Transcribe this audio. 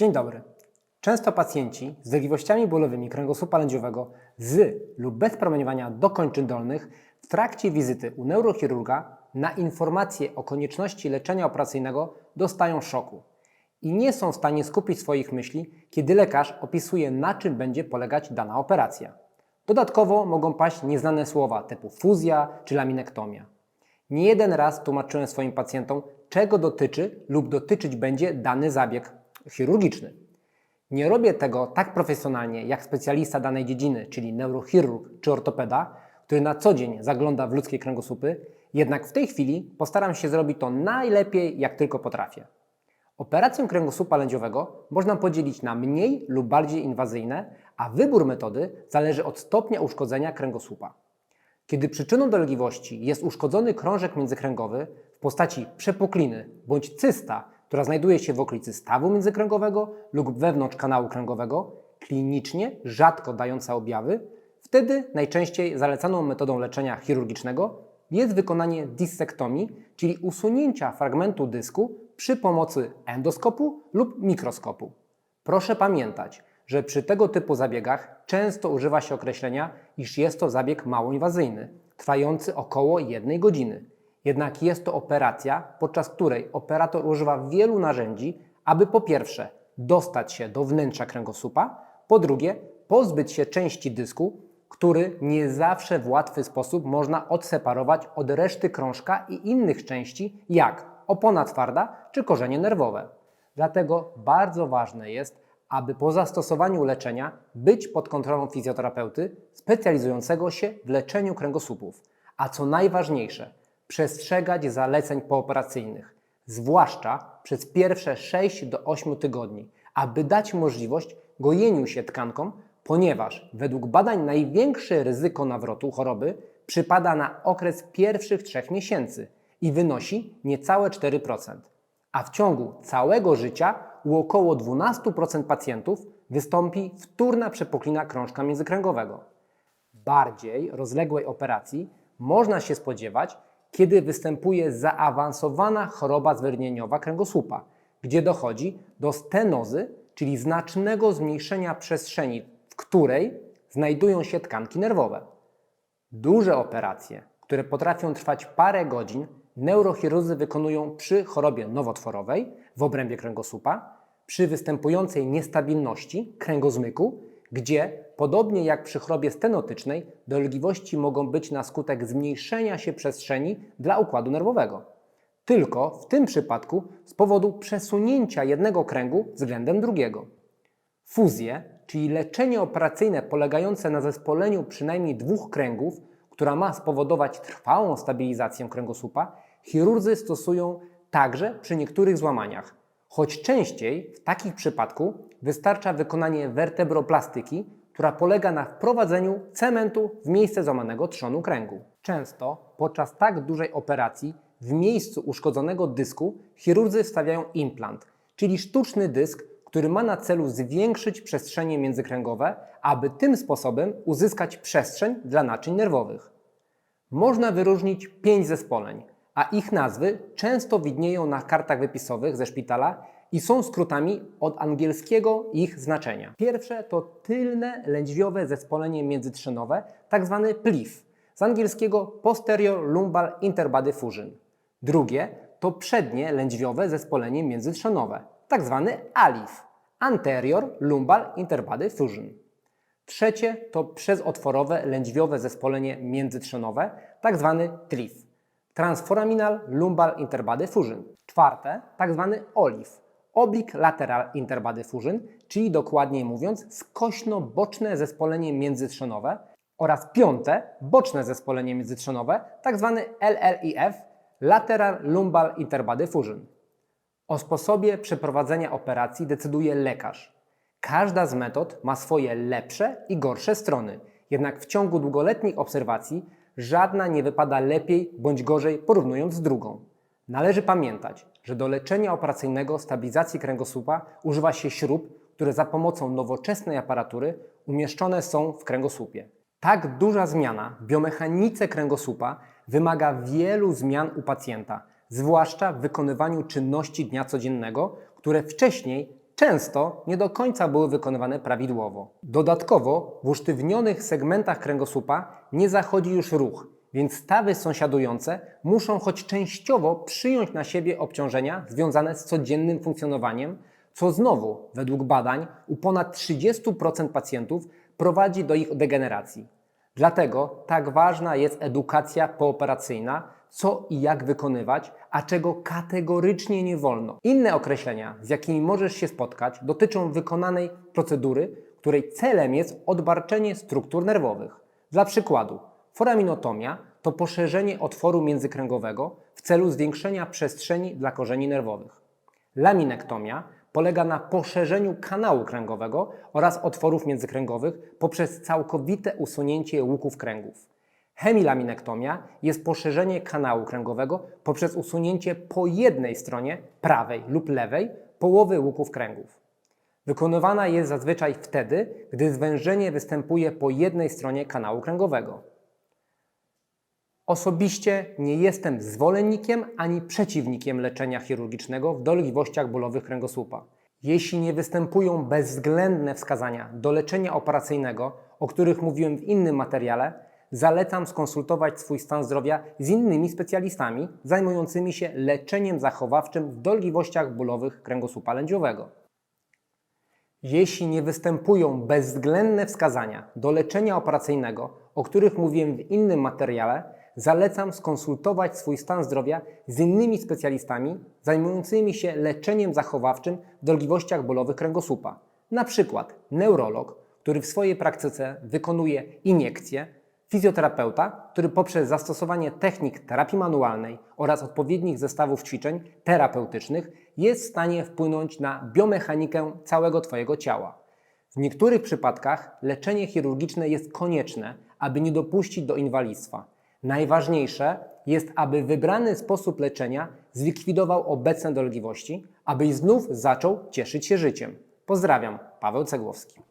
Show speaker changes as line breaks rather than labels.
Dzień dobry. Często pacjenci z dolegliwościami bólowymi kręgosłupa lędźwiowego z lub bez promieniowania do kończyn dolnych w trakcie wizyty u neurochirurga na informację o konieczności leczenia operacyjnego dostają szoku i nie są w stanie skupić swoich myśli, kiedy lekarz opisuje, na czym będzie polegać dana operacja. Dodatkowo mogą paść nieznane słowa typu fuzja czy laminektomia. Nie jeden raz tłumaczyłem swoim pacjentom, czego dotyczy lub dotyczyć będzie dany zabieg chirurgiczny. Nie robię tego tak profesjonalnie jak specjalista danej dziedziny, czyli neurochirurg czy ortopeda, który na co dzień zagląda w ludzkie kręgosłupy, jednak w tej chwili postaram się zrobić to najlepiej jak tylko potrafię. Operację kręgosłupa lędziowego można podzielić na mniej lub bardziej inwazyjne, a wybór metody zależy od stopnia uszkodzenia kręgosłupa. Kiedy przyczyną dolegliwości jest uszkodzony krążek międzykręgowy w postaci przepukliny bądź cysta, która znajduje się w okolicy stawu międzykręgowego lub wewnątrz kanału kręgowego, klinicznie rzadko dająca objawy, wtedy najczęściej zalecaną metodą leczenia chirurgicznego jest wykonanie dissektomii, czyli usunięcia fragmentu dysku przy pomocy endoskopu lub mikroskopu. Proszę pamiętać, że przy tego typu zabiegach często używa się określenia, iż jest to zabieg mało inwazyjny, trwający około jednej godziny. Jednak jest to operacja, podczas której operator używa wielu narzędzi, aby po pierwsze dostać się do wnętrza kręgosłupa, po drugie pozbyć się części dysku, który nie zawsze w łatwy sposób można odseparować od reszty krążka i innych części, jak opona twarda czy korzenie nerwowe. Dlatego bardzo ważne jest, aby po zastosowaniu leczenia być pod kontrolą fizjoterapeuty specjalizującego się w leczeniu kręgosłupów. A co najważniejsze, przestrzegać zaleceń pooperacyjnych, zwłaszcza przez pierwsze 6 do 8 tygodni, aby dać możliwość gojeniu się tkankom, ponieważ według badań największe ryzyko nawrotu choroby przypada na okres pierwszych 3 miesięcy i wynosi niecałe 4%, a w ciągu całego życia u około 12% pacjentów wystąpi wtórna przepuklina krążka międzykręgowego. Bardziej rozległej operacji można się spodziewać, kiedy występuje zaawansowana choroba zwiernieniowa kręgosłupa, gdzie dochodzi do stenozy, czyli znacznego zmniejszenia przestrzeni, w której znajdują się tkanki nerwowe. Duże operacje, które potrafią trwać parę godzin, neurochirurdzy wykonują przy chorobie nowotworowej w obrębie kręgosłupa, przy występującej niestabilności kręgozmyku, gdzie, podobnie jak przy chorobie stenotycznej, dolegliwości mogą być na skutek zmniejszenia się przestrzeni dla układu nerwowego. Tylko w tym przypadku z powodu przesunięcia jednego kręgu względem drugiego. Fuzje, czyli leczenie operacyjne polegające na zespoleniu przynajmniej dwóch kręgów, która ma spowodować trwałą stabilizację kręgosłupa, chirurdzy stosują także przy niektórych złamaniach, choć częściej w takich przypadku wystarcza wykonanie wertebroplastyki, która polega na wprowadzeniu cementu w miejsce złamanego trzonu kręgu. Często podczas tak dużej operacji w miejscu uszkodzonego dysku chirurdzy wstawiają implant, czyli sztuczny dysk, który ma na celu zwiększyć przestrzenie międzykręgowe, aby tym sposobem uzyskać przestrzeń dla naczyń nerwowych. Można wyróżnić pięć zespoleń, a ich nazwy często widnieją na kartach wypisowych ze szpitala i są skrótami od angielskiego ich znaczenia. Pierwsze to tylne lędźwiowe zespolenie międzytrzenowe, tak zwany PLIF, z angielskiego Posterior Lumbal Interbody Fusion. Drugie to przednie lędźwiowe zespolenie międzytrzenowe, tak zwany ALIF, Anterior Lumbal Interbody Fusion. Trzecie to przezotworowe lędźwiowe zespolenie międzytrzenowe, tak zwany TRIF, Transforaminal Lumbal Interbody Fusion. Czwarte, tak zwany OLIF, Oblique Lateral Interbody Fusion, czyli dokładniej mówiąc skośno-boczne zespolenie międzytrzenowe oraz piąte, boczne zespolenie międzytrzenowe, tak zwany LLIF, Lateral Lumbal Interbody Fusion. O sposobie przeprowadzenia operacji decyduje lekarz. Każda z metod ma swoje lepsze i gorsze strony, jednak w ciągu długoletnich obserwacji żadna nie wypada lepiej bądź gorzej porównując z drugą. Należy pamiętać, że do leczenia operacyjnego stabilizacji kręgosłupa używa się śrub, które za pomocą nowoczesnej aparatury umieszczone są w kręgosłupie. Tak duża zmiana w biomechanice kręgosłupa wymaga wielu zmian u pacjenta, zwłaszcza w wykonywaniu czynności dnia codziennego, które wcześniej często nie do końca były wykonywane prawidłowo. Dodatkowo w usztywnionych segmentach kręgosłupa nie zachodzi już ruch, więc stawy sąsiadujące muszą choć częściowo przyjąć na siebie obciążenia związane z codziennym funkcjonowaniem, co znowu, według badań, u ponad 30% pacjentów prowadzi do ich degeneracji. Dlatego tak ważna jest edukacja pooperacyjna, co i jak wykonywać, a czego kategorycznie nie wolno. Inne określenia, z jakimi możesz się spotkać, dotyczą wykonanej procedury, której celem jest odbarczenie struktur nerwowych. Dla przykładu, foraminotomia to poszerzenie otworu międzykręgowego w celu zwiększenia przestrzeni dla korzeni nerwowych. Laminektomia polega na poszerzeniu kanału kręgowego oraz otworów międzykręgowych poprzez całkowite usunięcie łuków kręgów. Hemilaminektomia jest poszerzenie kanału kręgowego poprzez usunięcie po jednej stronie prawej lub lewej połowy łuków kręgów. Wykonywana jest zazwyczaj wtedy, gdy zwężenie występuje po jednej stronie kanału kręgowego. Osobiście nie jestem zwolennikiem ani przeciwnikiem leczenia chirurgicznego w dolegliwościach bólowych kręgosłupa. Jeśli nie występują bezwzględne wskazania do leczenia operacyjnego, o których mówiłem w innym materiale, zalecam skonsultować swój stan zdrowia z innymi specjalistami zajmującymi się leczeniem zachowawczym w dolegliwościach bólowych kręgosłupa lędźwiowego. Jeśli nie występują bezwzględne wskazania do leczenia operacyjnego, o których mówiłem w innym materiale, zalecam skonsultować swój stan zdrowia z innymi specjalistami zajmującymi się leczeniem zachowawczym w dolegliwościach bólowych kręgosłupa. Na przykład neurolog, który w swojej praktyce wykonuje iniekcje, fizjoterapeuta, który poprzez zastosowanie technik terapii manualnej oraz odpowiednich zestawów ćwiczeń terapeutycznych jest w stanie wpłynąć na biomechanikę całego Twojego ciała. W niektórych przypadkach leczenie chirurgiczne jest konieczne, aby nie dopuścić do inwalidztwa. Najważniejsze jest, aby wybrany sposób leczenia zlikwidował obecne dolegliwości, abyś znów zaczął cieszyć się życiem. Pozdrawiam, Paweł Cegłowski.